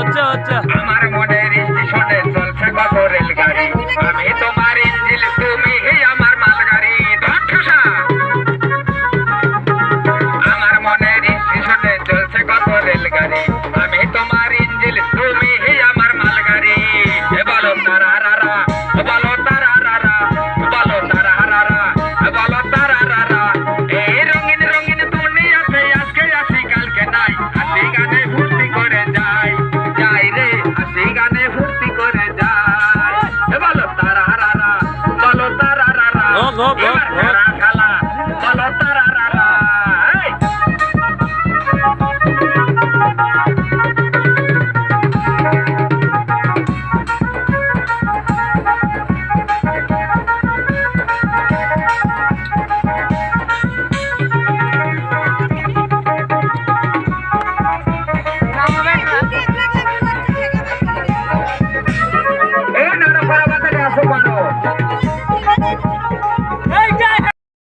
আচ্ছা আচ্ছা। আমার মনের স্টেশনে চলছে কত রেলগাড়ি। আমি তোমার ইঞ্জিল, তুমি হে আমার মালগাড়ি। ধরঠুসা আমার মনের স্টেশনে চলছে কত রেলগাড়ি। no, no, no.